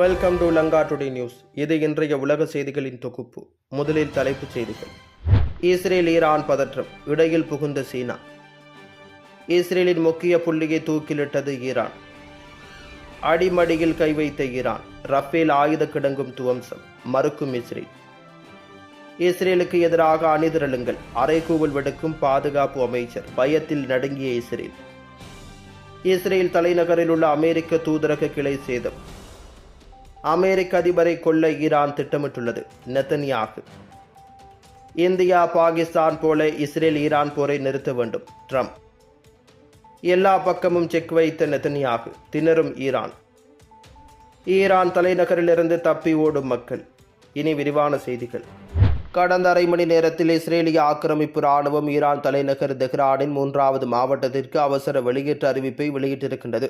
Welcome to Lanka today news இது இன்றைய உலக செய்திகளின் தொகுப்பு. முதலில் தலைப்புச் செய்திகள். இஸ்ரேல் ஈரான் பதற்றம். இடையில் புகுந்த சீனா. இஸ்ரேலின் முக்கிய புள்ளியை தூக்கிலிட்டது ஈரான். அடிமடியில் கை வைத்த ஈரான். ரஃபேல் ஆயுத கிடங்கும் துவம்சம். மறுக்கும் இஸ்ரேல். இஸ்ரேலுக்கு எதிராக அணிதிரளுங்கள். அரைக்கூவல் விடுக்கும் பாதுகாப்பு அமைச்சர். பயத்தில் நடுங்கிய இஸ்ரேல். இஸ்ரேல் தலைநகரில் உள்ள அமெரிக்க தூதரக கிளை சேதம். அமெரிக்க அதிபரை கொல்ல ஈரான் திட்டமிட்டுள்ளது. நெத்தன்யாகு. இந்தியா பாகிஸ்தான் போல இஸ்ரேல் ஈரான் போரை நிறுத்த வேண்டும். ட்ரம்ப். எல்லா பக்கமும் செக் வைத்த நெத்தன்யாகு. திணறும் ஈரான். ஈரான் தலைநகரிலிருந்து தப்பி ஓடும் மக்கள். இனி விரிவான செய்திகள். கடந்த அரை மணி நேரத்தில் இஸ்ரேலிய ஆக்கிரமிப்பு ராணுவம் ஈரான் தலைநகர் தெஹ்ரானின் மூன்றாவது மாவட்டத்திற்கு அவசர வெளியேற்ற அறிவிப்பை வெளியிட்டிருக்கின்றது.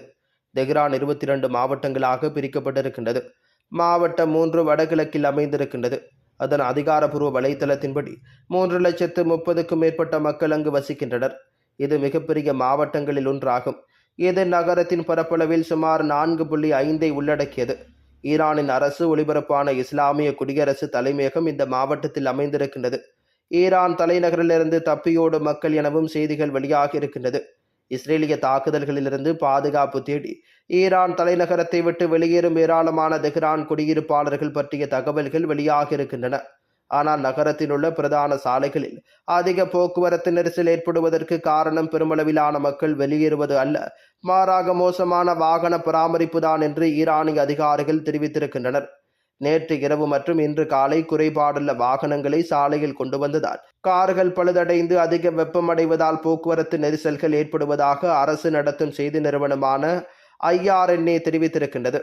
தெஹ்ரான் இருபத்தி இரண்டு மாவட்டங்களாக பிரிக்கப்பட்டிருக்கின்றது. மாவட்டம் மூன்று வடகிழக்கில் அமைந்திருக்கின்றது. அதன் அதிகாரப்பூர்வ வலைத்தளத்தின்படி மூன்று லட்சத்து முப்பதுக்கும் மேற்பட்ட மக்கள் அங்கு வசிக்கின்றனர். இது மிகப்பெரிய மாவட்டங்களில் ஒன்றாகும். இது நகரத்தின் பரப்பளவில் சுமார் நான்கு புள்ளி ஐந்தை உள்ளடக்கியது. ஈரானின் அரசு ஒளிபரப்பான இஸ்லாமிய குடியரசு தலைமையகம் இந்த மாவட்டத்தில் அமைந்திருக்கின்றது. ஈரான் தலைநகரிலிருந்து தப்பியோடும் மக்கள் எனவும் செய்திகள் வெளியாகி இருக்கின்றது. இஸ்ரேலிய தாக்குதல்களிலிருந்து பாதுகாப்பு தேடி ஈரான் தலைநகரத்தை விட்டு வெளியேறும் ஏராளமான தெஹ்ரான் குடியிருப்பாளர்கள் பற்றிய தகவல்கள் வெளியாக இருக்கின்றன. ஆனால் நகரத்தில் உள்ள பிரதான சாலைகளில் அதிக போக்குவரத்து நெரிசல் ஏற்படுவதற்கு காரணம் பெருமளவிலான மக்கள் வெளியேறுவது அல்ல. மாறாக மோசமான வாகன பராமரிப்பு தான் என்று ஈரானிய அதிகாரிகள் தெரிவித்திருக்கின்றனர். நேற்று இரவு மற்றும் இன்று காலை குறைபாடுள்ள வாகனங்களை சாலையில் கொண்டு வந்ததால் கார்கள் பழுதடைந்து அதிக வெப்பமடைவதால் போக்குவரத்து நெரிசல்கள் ஏற்படுவதாக அரசு நடத்தும் செய்தி நிறுவனமான ஐஆர்என்ஏ தெரிவித்திருக்கின்றது.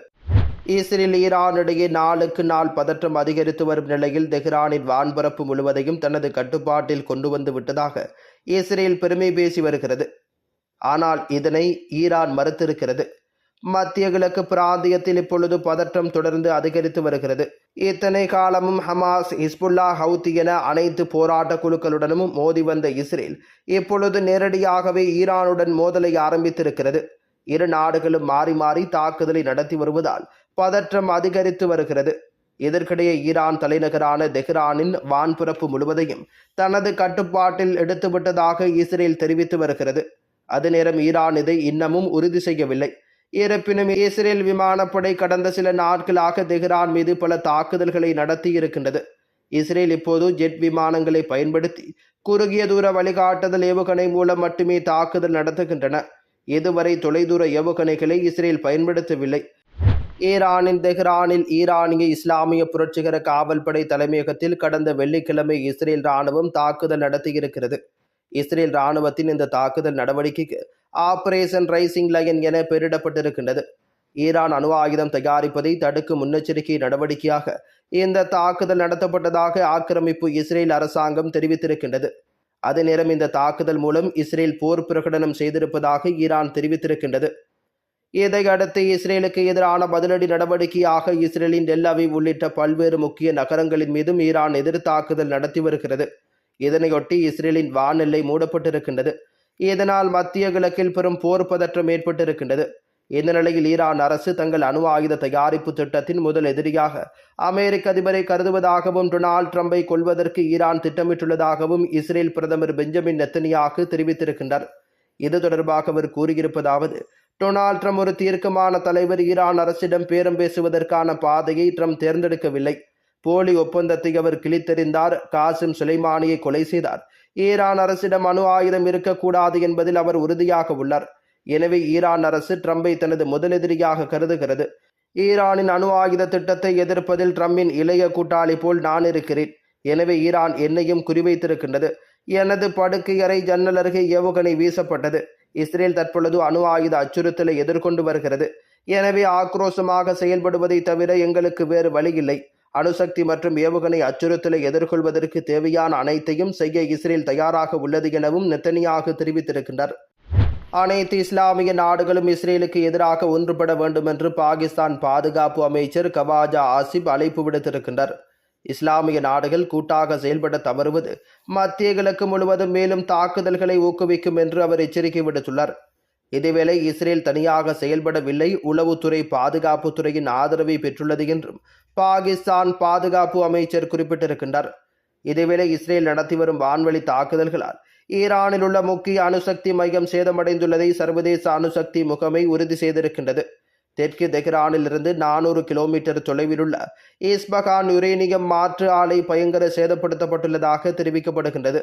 இஸ்ரேல் ஈரான் இடையே நாளுக்கு நாள் பதற்றம் அதிகரித்து வரும் நிலையில் தெஹ்ரானின் வான்பரப்பு முழுவதையும் தனது கட்டுப்பாட்டில் கொண்டு வந்து விட்டதாக இஸ்ரேல் பெருமை பேசி வருகிறது. ஆனால் இதனை ஈரான் மறுத்திருக்கிறது. மத்திய கிழக்கு பிராந்தியத்தில் இப்பொழுது பதற்றம் தொடர்ந்து அதிகரித்து வருகிறது. இத்தனை காலமும் ஹமாஸ் ஹிஸ்புல்லா ஹவுத்தி என அனைத்து போராட்ட குழுக்களுடனும் மோதி வந்த இஸ்ரேல் இப்பொழுது நேரடியாகவே ஈரானுடன் மோதலை ஆரம்பித்திருக்கிறது. இரு நாடுகளும் மாறி மாறி தாக்குதலை நடத்தி வருவதால் பதற்றம் அதிகரித்து வருகிறது. இதற்கிடையே ஈரான் தலைநகரான தெஹ்ரானின் வான்புறப்பு முழுவதையும் தனது கட்டுப்பாட்டில் எடுத்துவிட்டதாக இஸ்ரேல் தெரிவித்து வருகிறது. அது நேரம் ஈரான் இதை இன்னமும் உறுதி செய்யவில்லை. இருப்பினும் இஸ்ரேல் விமானப்படை கடந்த சில நாட்களாக தெஹ்ரான் மீது பல தாக்குதல்களை நடத்தியிருக்கின்றது. இஸ்ரேல் இப்போது ஜெட் விமானங்களை பயன்படுத்தி குறுகிய தூர வழிகாட்டுதல் ஏவுகணை மூலம் மட்டுமே தாக்குதல் நடத்துகின்றன. இதுவரை தொலைதூர ஏவுகணைகளை இஸ்ரேல் பயன்படுத்தவில்லை. ஈரானின் தெஹ்ரானில் ஈரானிய இஸ்லாமிய புரட்சிகர காவல்படை தலைமையகத்தில் கடந்த வெள்ளிக்கிழமை இஸ்ரேல் ராணுவம் தாக்குதல் நடத்தியிருக்கிறது. இஸ்ரேல் ராணுவத்தின் இந்த தாக்குதல் நடவடிக்கைக்கு ஆபரேஷன் ரைசிங் லயன் என பெயரிடப்பட்டிருக்கின்றது. ஈரான் அணு ஆயுதம் தயாரிப்பதை தடுக்கும் முன்னெச்சரிக்கை நடவடிக்கையாக இந்த தாக்குதல் நடத்தப்பட்டதாக ஆக்கிரமிப்பு இஸ்ரேல் அரசாங்கம் தெரிவித்திருக்கின்றது. அதே நேரம் இந்த தாக்குதல் மூலம் இஸ்ரேல் போர் பிரகடனம் செய்திருப்பதாக ஈரான் தெரிவித்திருக்கின்றது. இதையடுத்து இஸ்ரேலுக்கு எதிரான பதிலடி நடவடிக்கையாக இஸ்ரேலின் டெல்லாவி உள்ளிட்ட பல்வேறு முக்கிய நகரங்களின் மீதும் ஈரான் எதிர் தாக்குதல் நடத்தி வருகிறது. இதனையொட்டி இஸ்ரேலின் வானெல்லை மூடப்பட்டிருக்கின்றது. இதனால் மத்திய கிழக்கில் பெரும் போர் பதற்றம் ஏற்பட்டிருக்கின்றது. இந்த நிலையில் ஈரான் அரசு தங்கள் அணு ஆயுத தயாரிப்பு திட்டத்தின் முதல் எதிரியாக அமெரிக்க அதிபரை கருதுவதாகவும் டொனால்ட் ட்ரம்பை கொல்வதற்கு ஈரான் திட்டமிட்டுள்ளதாகவும் இஸ்ரேல் பிரதமர் பெஞ்சமின் நெத்தனியாகு தெரிவித்திருக்கின்றார். இது தொடர்பாக அவர் கூறியிருப்பதாவது டொனால்ட் ட்ரம்ப் ஒரு தீர்க்கமான தலைவர் ஈரான் அரசிடம் பேரம் பேசுவதற்கான பாதையை ட்ரம்ப் தேர்ந்தெடுக்கவில்லை. போலி ஒப்பந்தத்தை அவர் கிழித்தெறிந்தார். காசிம் சுலைமானியை கொலை செய்தார். ஈரான் அரசிடம் அணு ஆயுதம் இருக்கக்கூடாது என்பதில் அவர் உறுதியாக உள்ளார். எனவே ஈரான் அரசு ட்ரம்பை தனது முதலெதிரியாக கருதுகிறது. ஈரானின் அணு ஆயுத திட்டத்தை எதிர்ப்பதில் ட்ரம்பின் இளைய கூட்டாளி போல் நான் இருக்கிறேன். எனவே ஈரான் என்னையும் குறிவைத்திருக்கின்றது. எனது படுக்கையறை ஜன்னல் அருகே ஏவுகணை வீசப்பட்டது. இஸ்ரேல் தற்பொழுது அணு ஆயுத அச்சுறுத்தலை எதிர்கொண்டு வருகிறது. எனவே ஆக்ரோஷமாக செயல்படுவதை தவிர எங்களுக்கு வேறு வழியில்லை அணுசக்தி மற்றும் ஏவுகணை அச்சுறுத்தலை எதிர்கொள்வதற்கு தேவையான அனைத்தையும் செய்ய இஸ்ரேல் தயாராக உள்ளது எனவும் நெத்தனியாக தெரிவித்திருக்கின்றார். அனைத்து இஸ்லாமிய நாடுகளும் இஸ்ரேலுக்கு எதிராக ஒன்றுபட வேண்டும் என்று பாகிஸ்தான் பாதுகாப்பு அமைச்சர் கவாஜா ஆசிப் அழைப்பு விடுத்திருக்கின்றார். இஸ்லாமிய நாடுகள் கூட்டாக செயல்பட தவறுவது மத்திய கிழக்கு முழுவதும் மேலும் தாக்குதல்களை ஊக்குவிக்கும் என்று அவர் எச்சரிக்கை விடுத்துள்ளார். இதேவேளை இஸ்ரேல் தனியாக செயல்படவில்லை உளவுத்துறை பாதுகாப்புத்துறையின் ஆதரவை பெற்றுள்ளது என்றும் பாகிஸ்தான் பாதுகாப்பு அமைச்சர் குறிப்பிட்டிருக்கின்றார். இதேவேளை இஸ்ரேல் நடத்தி வரும் வான்வழி தாக்குதல்களால் ஈரானில் உள்ள முக்கிய அணுசக்தி மையம் சேதமடைந்துள்ளதை சர்வதேச அணுசக்தி முகமை உறுதி செய்திருக்கின்றது. தெற்கு தெஹ்ரானிலிருந்து நானூறு கிலோமீட்டர் தொலைவில் உள்ள ஈஸ்பகான் யுரேனியம் மாற்று ஆலை பயங்கர சேதப்படுத்தப்பட்டுள்ளதாக தெரிவிக்கப்படுகின்றது.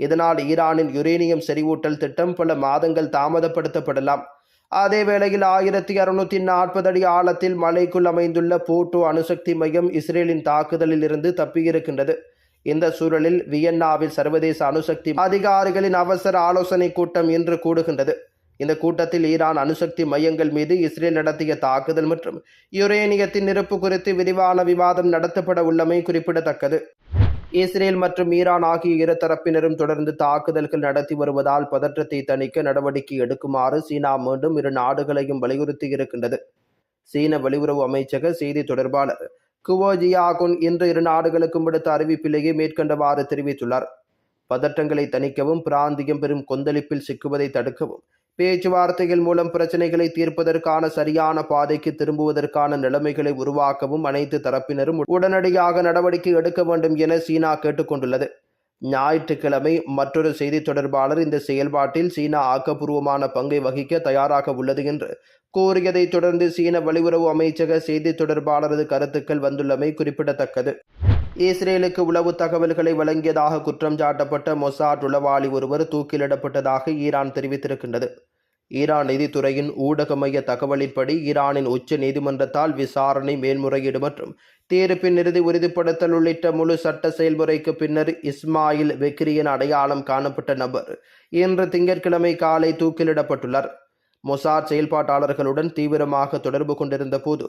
இதனால் ஈரானின் யுரேனியம் செறிவூட்டல் திட்டம் பல மாதங்கள் தாமதப்படுத்தப்படலாம். அதே வேளையில் ஆயிரத்தி அறுநூத்தி நாற்பது அடி ஆழத்தில் மலைக்குள் அமைந்துள்ள போட்டோ அணுசக்தி மையம் இஸ்ரேலின் தாக்குதலில் இருந்து தப்பியிருக்கின்றது. இந்த சூழலில் வியன்னாவில் சர்வதேச அணுசக்தி அதிகாரிகளின் அவசர ஆலோசனை கூட்டம் இன்று கூடுகின்றது. இந்த கூட்டத்தில் ஈரான் அணுசக்தி மையங்கள் மீது இஸ்ரேல் நடத்திய தாக்குதல் மற்றும் யுரேனியத்தின் இருப்பு குறித்து விரிவான விவாதம் நடத்தப்பட உள்ளமை குறிப்பிடத்தக்கது. இஸ்ரேல் மற்றும் ஈரான் ஆகிய இரு தரப்பினரும் தொடர்ந்து தாக்குதல்கள் நடத்தி வருவதால் பதற்றத்தை தணிக்க நடவடிக்கை எடுக்குமாறு சீனா மீண்டும் இரு நாடுகளையும் வலியுறுத்தியிருக்கின்றது சீன வெளியுறவு அமைச்சக செய்தி தொடர்பாளர் குவோஜியாகுன் இன்று இரு நாடுகளுக்கும் விடுத்த அறிவிப்பிலேயே மேற்கண்டவாறு தெரிவித்துள்ளார். பதற்றங்களை தணிக்கவும் பிராந்தியம் பெரும் கொந்தளிப்பில் சிக்குவதை தடுக்கவும் பேச்சுவார்த்தைகள் மூலம் பிரச்சனைகளை தீர்ப்பதற்கான சரியான பாதைக்கு திரும்புவதற்கான நிலைமைகளை உருவாக்கவும் அனைத்து தரப்பினரும் உடனடியாக நடவடிக்கை எடுக்க வேண்டும் என சீனா கேட்டுக்கொண்டுள்ளது. ஞாயிற்றுக்கிழமை மற்றொரு செய்தி தொடர்பாளர் இந்த செயல்பாட்டில் சீனா ஆக்கப்பூர்வமான பங்கை வகிக்க தயாராக உள்ளது என்று கூறியதைத் தொடர்ந்து சீன வெளியுறவு அமைச்சக செய்தி தொடர்பாளரது கருத்துக்கள் வந்துள்ளமை குறிப்பிடத்தக்கது. இஸ்ரேலுக்கு உளவு தகவல்களை வழங்கியதாக குற்றம் சாட்டப்பட்ட மொசாட் உளவாளி ஒருவர் தூக்கிலிடப்பட்டதாக ஈரான் தெரிவித்திருக்கின்றது. ஈரான் நிதித்துறையின் ஊடக மைய தகவலின்படி ஈரானின் உச்ச நீதிமன்றத்தால் விசாரணை மேல்முறையீடு மற்றும் தீர்ப்பின் இறுதி உறுதிப்படுத்தல் உள்ளிட்ட முழு சட்ட செயல்முறைக்கு பின்னர் இஸ்மாயில் வெக்ரியின் அடையாளம் காணப்பட்ட நபர் இன்று திங்கட்கிழமை காலை தூக்கிலிடப்பட்டுள்ளார். மொசாட் செயல்பாட்டாளர்களுடன் தீவிரமாக தொடர்பு கொண்டிருந்த போது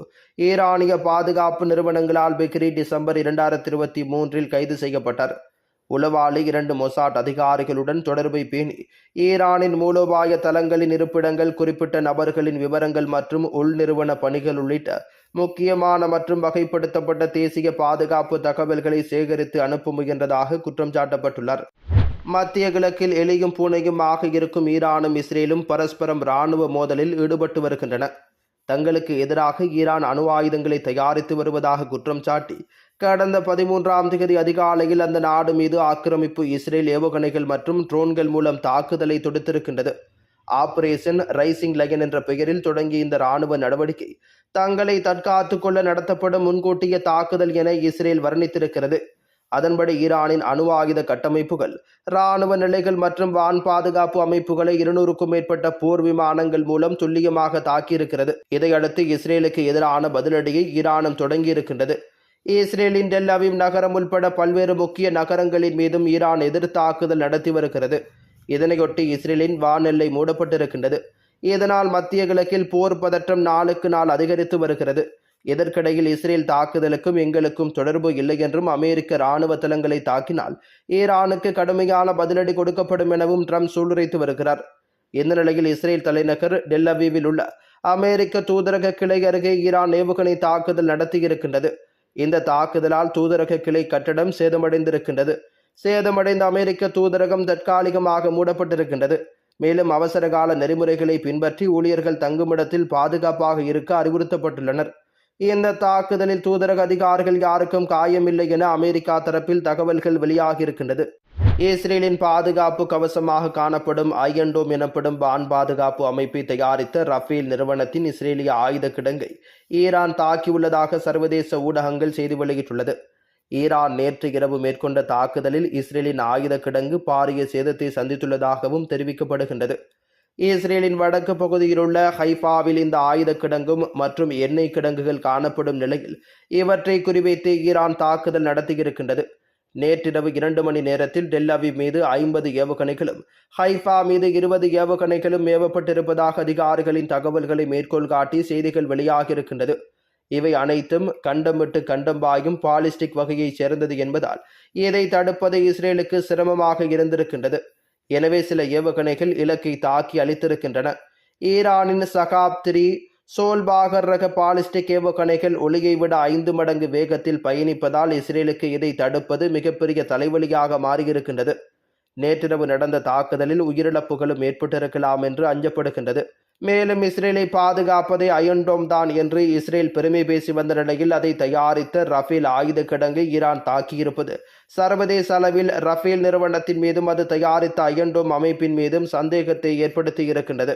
ஈரானிய பாதுகாப்பு நிறுவனங்களால் பெக்ரி டிசம்பர் இரண்டாயிரத்தி இருபத்தி மூன்றில் கைது செய்யப்பட்டார். உளவாளி இரண்டு மொசாட் அதிகாரிகளுடன் தொடர்பை பேணி ஈரானின் மூலோபாய தளங்களின் இருப்பிடங்கள் குறிப்பிட்ட நபர்களின் விவரங்கள் மற்றும் உள்நிறுவன பணிகள் உள்ளிட்ட முக்கியமான மற்றும் வகைப்படுத்தப்பட்ட தேசிய பாதுகாப்பு தகவல்களை சேகரித்து அனுப்ப முயன்றதாக குற்றம் சாட்டப்பட்டுள்ளார். மத்திய கிழக்கில் எலியும் பூனையும் ஆக இருக்கும் ஈரானும் இஸ்ரேலும் பரஸ்பரம் இராணுவ மோதலில் ஈடுபட்டு வருகின்றன. தங்களுக்கு எதிராக ஈரான் அணு ஆயுதங்களை தயாரித்து வருவதாக குற்றம் சாட்டி கடந்த பதிமூன்றாம் தேதி அதிகாலையில் அந்த நாடு மீது ஆக்கிரமிப்பு இஸ்ரேல் ஏவுகணைகள் மற்றும் ட்ரோன்கள் மூலம் தாக்குதலை தொடுத்திருக்கின்றது. ஆபரேஷன் ரைசிங் லயன் என்ற பெயரில் தொடங்கிய இந்த இராணுவ நடவடிக்கை தங்களை தற்காத்துக்கொள்ள நடத்தப்படும் முன்கூட்டிய தாக்குதல் என இஸ்ரேல் வர்ணித்திருக்கிறது. அதன்படி ஈரானின் அணு ஆயுத கட்டமைப்புகள் இராணுவ நிலைகள் மற்றும் வான் பாதுகாப்பு அமைப்புகளை இருநூறுக்கும் மேற்பட்ட போர் விமானங்கள் மூலம் துல்லியமாக தாக்கியிருக்கிறது. இதையடுத்து இஸ்ரேலுக்கு எதிரான பதிலடியை ஈரானும் தொடங்கியிருக்கின்றது. இஸ்ரேலின் டெல்லவிம் நகரம் உட்பட பல்வேறு முக்கிய நகரங்களின் மீதும் ஈரான் எதிர் தாக்குதல் நடத்தி வருகிறது. இதனையொட்டி இஸ்ரேலின் வானெல்லை மூடப்பட்டிருக்கின்றது. இதனால் மத்திய கிழக்கில் போர் பதற்றம் நாளுக்கு நாள் அதிகரித்து வருகிறது. இதற்கிடையில் இஸ்ரேல் தாக்குதலுக்கும் எங்களுக்கும் தொடர்பு இல்லை என்றும் அமெரிக்க இராணுவ தளங்களை தாக்கினால் ஈரானுக்கு கடுமையான பதிலடி கொடுக்கப்படும் எனவும் ட்ரம்ப் சூளுரைத்து வருகிறார். இந்த நிலையில் இஸ்ரேல் தலைநகர் டெல்லவீவில் உள்ள அமெரிக்க தூதரக கிளை அருகே ஈரான் ஏவுகணை தாக்குதல் நடத்தியிருக்கின்றது. இந்த தாக்குதலால் தூதரக கிளை கட்டடம் சேதமடைந்திருக்கின்றது. சேதமடைந்த அமெரிக்க தூதரகம் தற்காலிகமாக மூடப்பட்டிருக்கின்றது. மேலும் அவசரகால நெறிமுறைகளை பின்பற்றி ஊழியர்கள் தங்குமிடத்தில் பாதுகாப்பாக இருக்க அறிவுறுத்தப்பட்டுள்ளனர். இந்த தாக்குதலில் தூதரக அதிகாரிகள் யாருக்கும் காயமில்லை என அமெரிக்கா தரப்பில் தகவல்கள் வெளியாகியிருக்கின்றது. இஸ்ரேலின் பாதுகாப்பு கவசமாக காணப்படும் ஐயன்டோம் எனப்படும் வான் பாதுகாப்பு அமைப்பை தயாரித்த ரஃபேல் நிறுவனத்தின் இஸ்ரேலிய ஆயுத கிடங்கை ஈரான் தாக்கியுள்ளதாக சர்வதேச ஊடகங்கள் செய்தி வெளியிட்டுள்ளது. ஈரான் நேற்று இரவு மேற்கொண்ட தாக்குதலில் இஸ்ரேலின் ஆயுத கிடங்கு பாரிய சேதத்தை சந்தித்துள்ளதாகவும் தெரிவிக்கப்படுகின்றது. இஸ்ரேலின் வடக்கு பகுதியில் உள்ள ஹைஃபாவில் இந்த ஆயுத கிடங்கும் மற்றும் எண்ணெய் கிடங்குகள் காணப்படும் நிலையில் இவற்றை குறிவைத்து ஈரான் தாக்குதல் நடத்தியிருக்கின்றது. நேற்றிரவு இரண்டு மணி நேரத்தில் டெல்லவி மீது ஐம்பது ஏவுகணைகளும் ஹைஃபா மீது இருபது ஏவுகணைகளும் ஏவப்பட்டிருப்பதாக அதிகாரிகளின் தகவல்களை மேற்கோள் காட்டி செய்திகள் வெளியாகியிருக்கின்றது. இவை அனைத்தும் கண்டம் விட்டு கண்டம் பாயும் பாலிஸ்டிக் வகையைச் சேர்ந்தது என்பதால் இதை தடுப்பது இஸ்ரேலுக்கு சிரமமாக இருந்திருக்கின்றது. எனவே சில ஏவுகணைகள் இலக்கை தாக்கி அளித்திருக்கின்றன ஈரானின் சகாப்திரி சோல்பாகர் ரக பாலிஸ்டிக் ஏவுகணைகள் ஒளியை விட ஐந்து மடங்கு வேகத்தில் பயணிப்பதால் இஸ்ரேலுக்கு இதை தடுப்பது மிகப்பெரிய தலைவலியாக மாறியிருக்கின்றது. நேற்றிரவு நடந்த தாக்குதலில் உயிரிழப்புகளும் ஏற்பட்டிருக்கலாம் என்று அஞ்சப்படுகின்றது. மேலும் இஸ்ரேலை பாதுகாப்பதே அயன்டோம் தான் என்று இஸ்ரேல் பெருமை பேசி வந்த நிலையில் அதை தயாரித்த ரஃபேல் ஆயுத கிடங்கை ஈரான் தாக்கியிருப்பது. சர்வதேச அளவில் ரஃபேல் நிறுவனத்தின் மீதும் அது தயாரித்த அயண்டோம் அமைப்பின் மீதும் சந்தேகத்தை ஏற்படுத்தி இருக்கின்றது.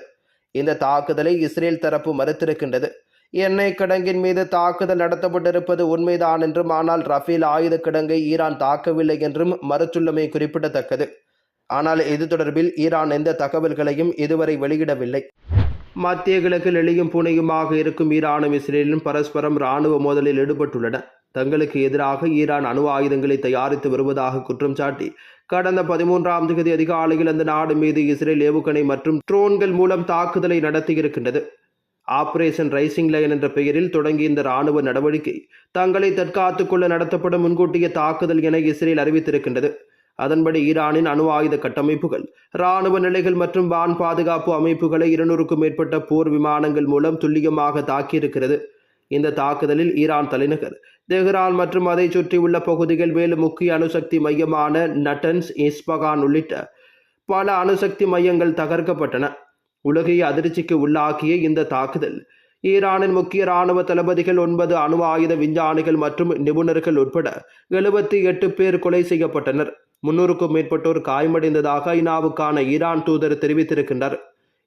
இந்த தாக்குதலை இஸ்ரேல் தரப்பு மறுத்திருக்கின்றது. எண்ணெய் கிடங்கின் மீது தாக்குதல் நடத்தப்பட்டிருப்பது உண்மைதான் என்றும் ஆனால் ரஃபேல் ஆயுத கிடங்கை ஈரான் தாக்கவில்லை என்றும் மறுத்துள்ளமை குறிப்பிடத்தக்கது. ஆனால் இது தொடர்பில் ஈரான் எந்த தகவல்களையும் இதுவரை வெளியிடவில்லை. மத்திய கிழக்கில் எளியும் புனையுமாக இருக்கும் ஈரானும் இஸ்ரேலும் பரஸ்பரம் இராணுவ மோதலில் ஈடுபட்டுள்ளன. தங்களுக்கு எதிராக ஈரான் அணு ஆயுதங்களை தயாரித்து வருவதாக குற்றம் சாட்டி கடந்த பதிமூன்றாம் தேதி அதிகாலையில் அந்த நாடு மீது இஸ்ரேல் ஏவுகணை மற்றும் ட்ரோன்கள் மூலம் தாக்குதலை நடத்தியிருக்கின்றது. ஆபரேஷன் ரைசிங் லைன் என்ற பெயரில் தொடங்கிய இந்த ராணுவ நடவடிக்கை தங்களை தற்காத்துக் கொள்ள நடத்தப்படும் முன்கூட்டிய தாக்குதல் என இஸ்ரேல் அறிவித்திருக்கின்றது. அதன்படி ஈரானின் அணு ஆயுத கட்டமைப்புகள் ராணுவ நிலைகள் மற்றும் வான் பாதுகாப்பு அமைப்புகளை இருநூறுக்கும் மேற்பட்ட போர் விமானங்கள் மூலம் துல்லியமாக தாக்கியிருக்கிறது. இந்த தாக்குதலில் ஈரான் தலைநகர் தெஹ்ரான் மற்றும் அதை சுற்றியுள்ள பகுதிகள் மேலும் முக்கிய அணுசக்தி மையமான நட்டன்ஸ் இஸ்பகான் உள்ளிட்ட பல அணுசக்தி மையங்கள் தகர்க்கப்பட்டன. உலகை அதிர்ச்சிக்கு உள்ளாக்கிய இந்த தாக்குதல் ஈரானின் முக்கிய இராணுவ தளபதிகள் ஒன்பது அணு ஆயுத விஞ்ஞானிகள் மற்றும் நிபுணர்கள் உட்பட எழுபத்தி எட்டு பேர் கொலை செய்யப்பட்டனர். முன்னூறுக்கும் மேற்பட்டோர் காயமடைந்ததாக ஐநாவுக்கான ஈரான் தூதர் தெரிவித்திருக்கின்றார்.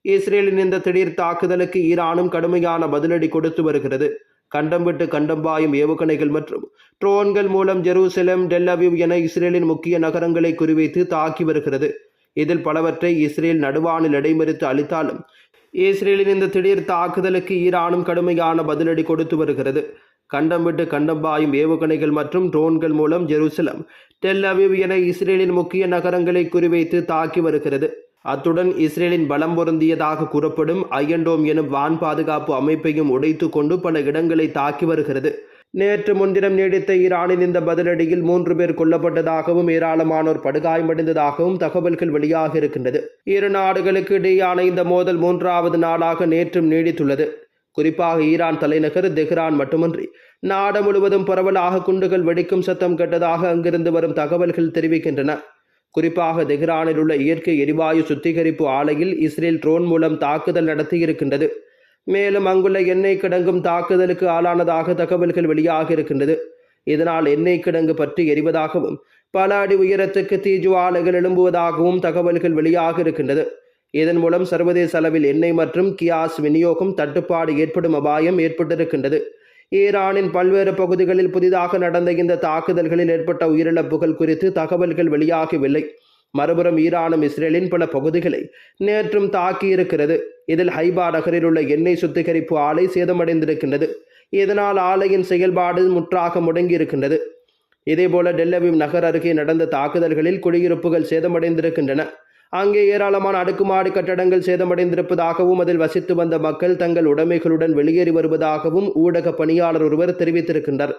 இஸ்ரேலின் இந்த திடீர் தாக்குதலுக்கு ஈரானும் கடுமையான பதிலடி கொடுத்து வருகிறது. கண்டம் விட்டு கண்டம் பாயும் ஏவுகணைகள் மற்றும் ட்ரோன்கள் மூலம் ஜெருசலம் டெல்லவிவ் என இஸ்ரேலின் முக்கிய நகரங்களை குறிவைத்து தாக்கி வருகிறது. இதில் பலவற்றை இஸ்ரேல் நடுவானில் இடைமறித்து அளித்தாலும் இஸ்ரேலின் இந்த திடீர் தாக்குதலுக்கு ஈரானும் கடுமையான பதிலடி கொடுத்து வருகிறது. கண்டம் விட்டு கண்டம் பாயும் ஏவுகணைகள் மற்றும் ட்ரோன்கள் மூலம் ஜெருசலம் டெல் அவிவ் என இஸ்ரேலின் முக்கிய நகரங்களை குறிவைத்து தாக்கி வருகிறது. அத்துடன் இஸ்ரேலின் பலம் பொருந்தியதாக கூறப்படும் அயன்டோம் எனும் வான் பாதுகாப்பு அமைப்பையும் உடைத்து கொண்டு பல இடங்களை தாக்கி வருகிறது. நேற்று முன்தினம் நீடித்த ஈரானின் இந்த பதிலடியில் மூன்று பேர் கொல்லப்பட்டதாகவும் ஏராளமானோர் படுகாயமடைந்ததாகவும் தகவல்கள் வெளியாக இருக்கின்றது. இரு நாடுகளுக்கு இடையான இந்த மோதல் மூன்றாவது நாளாக நேற்றும் நீடித்துள்ளது. குறிப்பாக ஈரான் தலைநகர் தெஹ்ரான் மட்டுமன்றி. நாடு முழுவதும் பரவலாக குண்டுகள் வெடிக்கும் சத்தம் கெட்டதாக அங்கிருந்து வரும் தகவல்கள் தெரிவிக்கின்றன. குறிப்பாக தெஹ்ரானில் உள்ள இயற்கை எரிவாயு சுத்திகரிப்பு ஆலையில் இஸ்ரேல் ட்ரோன் மூலம் தாக்குதல் நடத்தியிருக்கின்றது. மேலும் அங்குள்ள எண்ணெய் கிடங்கும் தாக்குதலுக்கு ஆளானதாக தகவல்கள் வெளியாக இருக்கின்றது இதனால் எண்ணெய் கிடங்கு பற்றி எரிவதாகவும் பல அடி உயரத்துக்கு தீஜுவாலைகள் எழும்புவதாகவும் தகவல்கள் வெளியாக இருக்கின்றது இதன் மூலம் சர்வதேச அளவில் எண்ணெய் மற்றும் கியாஸ் விநியோகம் தட்டுப்பாடு ஏற்படும் அபாயம் ஏற்பட்டிருக்கின்றது. ஈரானின் பல்வேறு பகுதிகளில் புதிதாக நடந்த இந்த தாக்குதல்களில் ஏற்பட்ட உயிரிழப்புகள் குறித்து தகவல்கள் வெளியாகவில்லை. மறுபுறம் ஈரானும் இஸ்ரேலின் பல பகுதிகளை நேற்றும் தாக்கியிருக்கிறது. இதில் ஹைபா நகரில் உள்ள எண்ணெய் சுத்திகரிப்பு ஆலை சேதமடைந்திருக்கின்றது. இதனால் ஆலையின் செயல்பாடு முற்றாக முடங்கியிருக்கின்றது. இதேபோல டெல்லவிம் நகர் அருகே நடந்த தாக்குதல்களில் குடியிருப்புகள் சேதமடைந்திருக்கின்றன. அங்கே ஏராளமான அடுக்குமாடி கட்டடங்கள் சேதமடைந்திருப்பதாகவும் அதில் வசித்து வந்த மக்கள் தங்கள் உடைமைகளுடன் வெளியேறி வருவதாகவும் ஊடக பணியாளர் ஒருவர் தெரிவித்திருக்கின்றார்.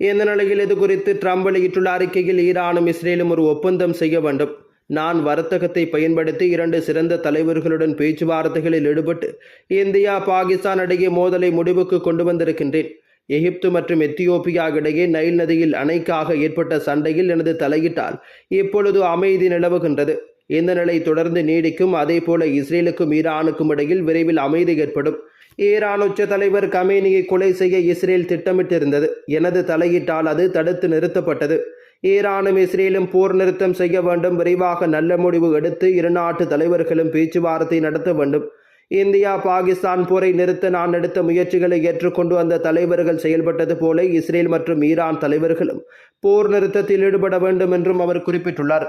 இந்த நிலையில் இது குறித்து ட்ரம்ப் வெளியிட்டுள்ள அறிக்கையில் ஈரானும் இஸ்ரேலும் ஒரு ஒப்பந்தம் செய்ய வேண்டும். நான் வர்த்தகத்தை பயன்படுத்தி இரண்டு சிறந்த தலைவர்களுடன் பேச்சுவார்த்தைகளில் ஈடுபட்டு இந்தியா பாகிஸ்தான் இடையே மோதலை முடிவுக்கு கொண்டு வந்திருக்கின்றேன். எகிப்து மற்றும் எத்தியோப்பியா இடையே நைல் நதியில் அணைக்காக ஏற்பட்ட சண்டையில் எனது தலையிட்டால் இப்பொழுது அமைதி நிலவுகின்றது. இந்த நிலை தொடர்ந்து நீடிக்கும். அதேபோல இஸ்ரேலுக்கும் ஈரானுக்கும் இடையில் விரைவில் அமைதி ஏற்படும். ஈரான் உச்ச தலைவர் கமேனியை கொலை செய்ய இஸ்ரேல் திட்டமிட்டிருந்தது. எனது தலையிட்டால் அது தடுத்து நிறுத்தப்பட்டது. ஈரானும் இஸ்ரேலும் போர் நிறுத்தம் செய்ய வேண்டும். விரைவாக நல்ல முடிவு எடுத்து இரு நாட்டு தலைவர்களும் பேச்சுவார்த்தை நடத்த வேண்டும். இந்தியா பாகிஸ்தான் போரை நிறுத்த நான் எடுத்த முயற்சிகளை ஏற்றுக்கொண்டு அந்த தலைவர்கள் செயல்பட்டது போல இஸ்ரேல் மற்றும் ஈரான் தலைவர்களும் போர் நிறுத்தத்தில் ஈடுபட வேண்டும் என்றும் அவர் குறிப்பிட்டுள்ளார்.